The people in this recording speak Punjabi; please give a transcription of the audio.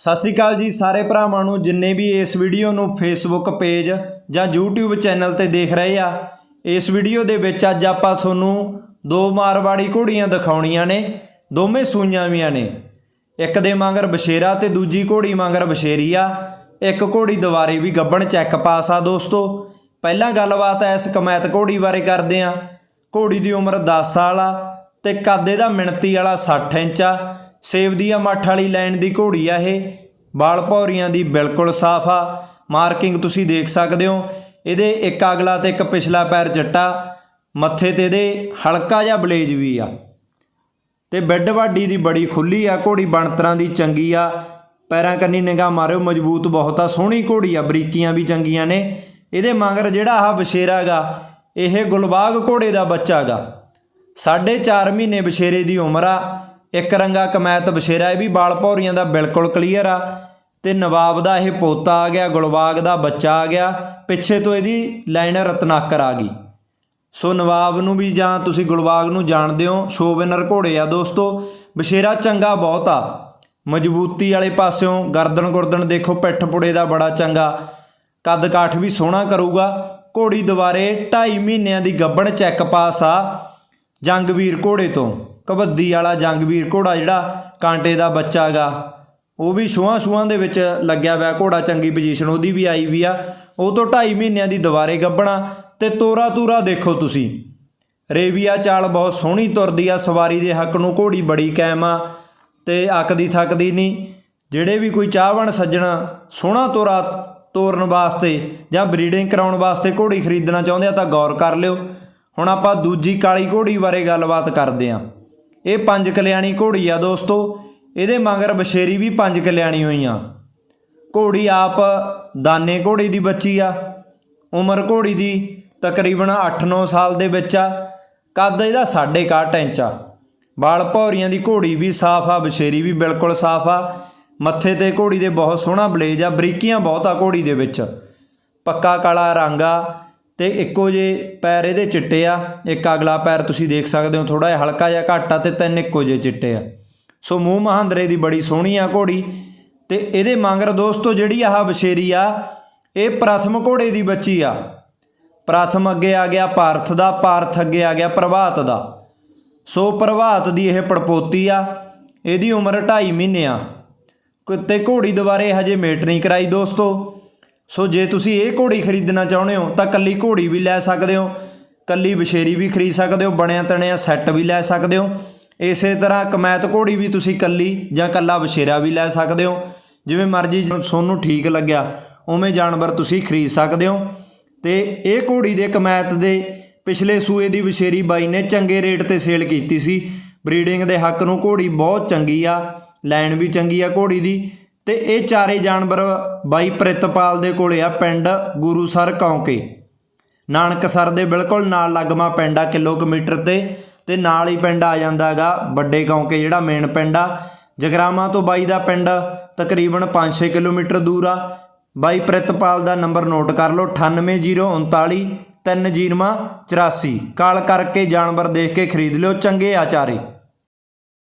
ਸਤਿ ਸ਼੍ਰੀ ਅਕਾਲ ਜੀ ਸਾਰੇ ਭਰਾਵਾਂ ਨੂੰ, ਜਿੰਨੇ ਵੀ ਇਸ ਵੀਡੀਓ ਨੂੰ ਫੇਸਬੁੱਕ ਪੇਜ ਜਾਂ YouTube ਚੈਨਲ ਤੇ ਦੇਖ ਰਹੇ ਆ, ਇਸ ਵੀਡੀਓ ਦੇ ਵਿੱਚ ਅੱਜ ਆਪਾਂ ਤੁਹਾਨੂੰ ਦੋ ਮਾਰਵਾੜੀ ਘੋੜੀਆਂ ਦਿਖਾਉਣੀਆਂ ਨੇ, ਦੋਵੇਂ ਸੂਈਆਂ ਵੀਆਂ ਨੇ। ਇੱਕ ਦੇ ਮਗਰ ਬਸ਼ੇਰਾ ਤੇ ਦੂਜੀ ਘੋੜੀ ਮਗਰ ਬਸ਼ੇਰੀ ਆ। ਇੱਕ ਘੋੜੀ ਦੁਬਾਰੇ ਵੀ ਗੱਬਣ ਚੈੱਕ ਪਾਸ ਆ ਦੋਸਤੋ। ਪਹਿਲਾਂ ਗੱਲਬਾਤ ਐ ਇਸ ਕਮੈਤ ਘੋੜੀ ਬਾਰੇ ਕਰਦੇ ਆ। ਘੋੜੀ ਦੀ ਉਮਰ 10 ਸਾਲ ਆ ਤੇ ਕਾਦੇ ਦਾ ਮਿਣਤੀ ਵਾਲਾ 60 ਇੰਚ ਆ। ਸੇਵ ਦੀ ਆ ਮੱਠ ਵਾਲੀ ਲਾਈਨ ਦੀ ਘੋੜੀ ਆ ਇਹ। ਬਾਲ ਭੌਰੀਆਂ ਦੀ ਬਿਲਕੁਲ ਸਾਫ਼ ਆ। ਮਾਰਕਿੰਗ ਤੁਸੀਂ ਦੇਖ ਸਕਦੇ ਹੋ। ਇਹਦੇ ਇੱਕ ਅਗਲਾ ਤੇ ਇੱਕ ਪਿਛਲਾ ਪੈਰ ਚਿੱਟਾ ਮੱਥੇ ਤੇ ਇਹਦੇ ਹਲਕਾ ਜਿਹਾ ਬਲੇਜ ਵੀ ਆ। ਤੇ ਬੈੱਡ ਵਾਡੀ ਦੀ ਬੜੀ ਖੁੱਲੀ ਆ। ਘੋੜੀ ਬਣਤਰਾਂ ਦੀ ਚੰਗੀ ਆ। ਪੈਰਾਂ ਕੰਨੀ ਨਿਗਾਹ ਮਾਰਿਓ। ਮਜ਼ਬੂਤ ਬਹੁਤ ਆ। ਸੋਹਣੀ ਘੋੜੀ ਆ। ਬਰੀਕੀਆਂ ਵੀ ਚੰਗੀਆਂ ਨੇ। ਇਹਦੇ ਮਗਰ ਜਿਹੜਾ ਆਹ ਬਸ਼ੇਰਾ ਗਾ ਇਹ ਗੁਲਬਾਗ ਘੋੜੇ ਦਾ ਬੱਚਾ ਗਾ ਸਾਢੇ ਚਾਰ ਮਹੀਨੇ ਬਸ਼ੇਰੇ ਦੀ ਉਮਰ ਆ। ਇੱਕ ਰੰਗਾ ਕਮੈਤ ਬਸ਼ੇਰਾ ਇਹ ਵੀ ਬਾਲ ਭੌਰੀਆਂ ਦਾ ਬਿਲਕੁਲ ਕਲੀਅਰ ਆ। ਤੇ ਨਵਾਬ ਦਾ ਇਹ ਪੋਤਾ ਆ ਗਿਆ ਗੁਲਬਾਗ ਦਾ ਬੱਚਾ ਆ ਗਿਆ। ਪਿੱਛੇ ਤੋਂ ਇਹਦੀ ਲਾਈਨ ਰਤਨਾਕਰ ਆ ਗਈ। ਸੋ ਨਵਾਬ ਨੂੰ ਵੀ ਜਾਂ ਤੁਸੀਂ ਗੁਲਬਾਗ ਨੂੰ ਜਾਣਦੇ ਹੋ ਸ਼ੋ ਵਿਨਰ ਘੋੜੇ ਆ ਦੋਸਤੋ। ਬਸ਼ੇਰਾ ਚੰਗਾ ਬਹੁਤ ਆ। ਮਜ਼ਬੂਤੀ ਵਾਲੇ ਪਾਸਿਓਂ ਗਰਦਨ ਗੁਰਦਨ ਦੇਖੋ, ਪਿੱਠ ਪੁੜੇ ਦਾ ਬੜਾ ਚੰਗਾ। ਕੱਦ ਕਾਠ ਵੀ ਸੋਹਣਾ ਕਰੂਗਾ। ਘੋੜੀ ਦੁਬਾਰੇ 2.5 ਮਹੀਨਿਆਂ ਦੀ ਗੱਬਣ ਚੈੱਕ ਪਾਸ ਆ। ਜੰਗਵੀਰ ਘੋੜੇ ਤੋਂ। ਕਬੱਦੀ ਵਾਲਾ ਜੰਗਵੀਰ ਘੋੜਾ ਜਿਹੜਾ ਕਾਂਟੇ ਦਾ ਬੱਚਾ ਗਾ। ਉਹ ਵੀ ਛੂਆਂ ਛੂਆਂ ਦੇ ਵਿੱਚ ਲੱਗਿਆ ਹੋਇਆ ਘੋੜਾ ਚੰਗੀ ਪੋਜੀਸ਼ਨ ਉਹਦੀ ਵੀ ਆਈ ਵੀ ਆ। ਉਹ ਤੋਂ 2.5 ਮਹੀਨਿਆਂ ਦੀ ਦੁਬਾਰੇ ਗੱਬਣਾ ਤੇ ਤੋਰਾ ਤੂਰਾ ਦੇਖੋ ਤੁਸੀਂ। ਰੇਵੀਆ ਚਾਲ ਬਹੁਤ ਸੋਹਣੀ ਤੁਰਦੀ ਆ। ਸਵਾਰੀ ਦੇ ਹੱਕ ਨੂੰ ਘੋੜੀ ਬੜੀ ਕਾਇਮ ਆ ਤੇ ਅੱਕਦੀ ਥੱਕਦੀ ਨਹੀਂ। ਜਿਹੜੇ ਵੀ ਕੋਈ ਚਾਹਵਣ ਸੱਜਣ ਸੋਹਣਾ ਤੋਰਾ ਤੋਰਨ ਵਾਸਤੇ ਜਾਂ ਬਰੀਡਿੰਗ ਕਰਾਉਣ ਵਾਸਤੇ ਘੋੜੀ ਖਰੀਦਣਾ ਚਾਹੁੰਦੇ ਆ ਤਾਂ ਗੌਰ ਕਰ ਲਿਓ। ਹੁਣ ਆਪਾਂ ਦੂਜੀ ਕਾਲੀ ਘੋੜੀ ਬਾਰੇ ਗੱਲਬਾਤ ਕਰਦੇ ਆ ਇਹ ਪੰਜ ਕਲਿਆਣੀ ਘੋੜੀ ਆ ਦੋਸਤੋ। ਇਹਦੇ ਮਗਰ ਬਸ਼ੇਰੀ ਵੀ ਪੰਜ ਕਲਿਆਣੀ ਹੋਈਆਂ। ਘੋੜੀ ਆਪ ਦਾਨੇ ਘੋੜੀ ਦੀ ਬੱਚੀ ਆ। ਉਮਰ ਘੋੜੀ ਦੀ ਤਕਰੀਬਨ 8-9 ਸਾਲ ਦੇ ਵਿੱਚ ਆ। ਕੱਦ ਇਹਦਾ 6.5 ਇੰਚ ਆ। ਵਾਲ ਭੌਰੀਆਂ ਦੀ ਘੋੜੀ ਵੀ ਸਾਫ਼ ਆ, ਬਸ਼ੇਰੀ ਵੀ ਬਿਲਕੁਲ ਸਾਫ਼ ਆ। ਮੱਥੇ ਤੇ ਘੋੜੀ ਦੇ ਬਹੁਤ ਸੋਹਣਾ ਬਲੇਜ ਆ, ਬਰੀਕੀਆਂ ਬਹੁਤ ਆ ਘੋੜੀ ਦੇ ਵਿੱਚ। ਪੱਕਾ ਕਾਲਾ ਰੰਗ ਆ। ਤੇ ਇੱਕੋ ਜੇ ਪੈਰ ਇਹਦੇ ਚਿੱਟੇ ਆ। ਇੱਕ ਅਗਲਾ ਪੈਰ ਤੁਸੀਂ ਦੇਖ ਸਕਦੇ ਹੋ ਥੋੜਾ ਜਿਹਾ ਹਲਕਾ ਜਿਹਾ ਘੱਟ ਆ ਤੇ ਤਿੰਨ ਇੱਕੋ ਜੇ ਚਿੱਟੇ ਆ। ਸੋ ਮੂੰਹ ਮਹਾਂਦਰੇ ਦੀ ਬੜੀ ਸੋਹਣੀ ਆ ਘੋੜੀ ਤੇ ਇਹਦੇ ਮਗਰ ਦੋਸਤੋ ਜਿਹੜੀ ਆਹ ਬਸ਼ੇਰੀ ਆ, ਇਹ ਪ੍ਰਥਮ ਘੋੜੇ ਦੀ ਬੱਚੀ ਆ। ਪ੍ਰਥਮ ਅੱਗੇ ਆ ਗਿਆ ਪਾਰਥ ਦਾ, ਪਾਰਥ ਅੱਗੇ ਆ ਗਿਆ ਪ੍ਰਭਾਤ ਦਾ। ਸੋ ਪ੍ਰਭਾਤ ਦੀ ਇਹ ਪੜਪੋਤੀ ਆ, ਇਹਦੀ ਉਮਰ 2.5 ਮਹੀਨੇ ਆ। ਤੇ ਘੋੜੀ ਦੁਬਾਰੇ ਹਜੇ ਮੇਟ ਨਹੀਂ ਕਰਾਈ ਦੋਸਤੋ। ਸੋ ਜੇ ਤੁਸੀਂ ਇਹ ਘੋੜੀ ਖਰੀਦਣਾ ਚਾਹੁੰਦੇ ਹੋ, ਤਾਂ ਕੱਲੀ ਘੋੜੀ ਵੀ ਲੈ ਸਕਦੇ ਹੋ, ਕੱਲੀ ਬਸ਼ੇਰੀ ਵੀ ਖਰੀਦ ਸਕਦੇ ਹੋ, ਬਣਿਆ ਤਣਿਆ ਸੈੱਟ ਵੀ ਲੈ ਸਕਦੇ ਹੋ। ਇਸੇ ਤਰ੍ਹਾਂ ਕਮੈਤ ਘੋੜੀ ਵੀ ਤੁਸੀਂ ਕੱਲੀ ਜਾਂ ਕੱਲਾ ਬਸ਼ੇਰਾ ਵੀ ਲੈ ਸਕਦੇ ਹੋ। ਜਿਵੇਂ ਮਰਜ਼ੀ ਤੁਹਾਨੂੰ ਠੀਕ ਲੱਗਿਆ, ਉਵੇਂ ਜਾਨਵਰ ਤੁਸੀਂ ਖਰੀਦ ਸਕਦੇ ਹੋ। ਤੇ ਇਹ ਘੋੜੀ ਦੇ ਕਮੈਤ ਦੇ ਪਿਛਲੇ ਸੂਏ ਦੀ ਬਸ਼ੇਰੀ ਬਾਈ ਨੇ ਚੰਗੇ ਰੇਟ ਤੇ ਸੇਲ ਕੀਤੀ ਸੀ। ਬਰੀਡਿੰਗ ਦੇ ਹੱਕ ਨੂੰ ਘੋੜੀ ਬਹੁਤ ਚੰਗੀ ਆ ਲਾਈਨ ਵੀ ਚੰਗੀ ਆ ਘੋੜੀ ਦੀ। ਤੇ ਇਹ ਚਾਰੇ ਜਾਨਵਰ ਬਾਈ ਪ੍ਰਿਤਪਾਲ ਦੇ ਕੋਲੇ ਆ, ਪਿੰਡ ਗੁਰੂਸਰ ਕੌਂਕੇ। ਨਾਨਕਸਰ ਦੇ ਬਿਲਕੁਲ ਨਾਲ ਲੱਗਮਾ ਪਿੰਡ ਆ, ਕਿਲੋਮੀਟਰ ਤੇ ਤੇ ਨਾਲ ਹੀ ਪਿੰਡ ਆ ਜਾਂਦਾਗਾ ਵੱਡੇ ਕੌਂਕੇ, ਜਿਹੜਾ ਮੇਨ ਪਿੰਡ ਆ। ਜਗਰਾਮਾ ਤੋਂ ਬਾਈ ਦਾ ਪਿੰਡ ਤਕਰੀਬਨ 5-6 ਕਿਲੋਮੀਟਰ ਦੂਰ ਆ। ਬਾਈ ਪ੍ਰਿਤਪਾਲ ਦਾ ਨੰਬਰ ਨੋਟ ਕਰ ਲਓ 98039 3 84 ਕਾਲ ਕਰਕੇ ਜਾਨਵਰ ਦੇਖ ਕੇ ਖਰੀਦ ਲਿਓ ਚੰਗੇ ਆ ਚਾਰੇ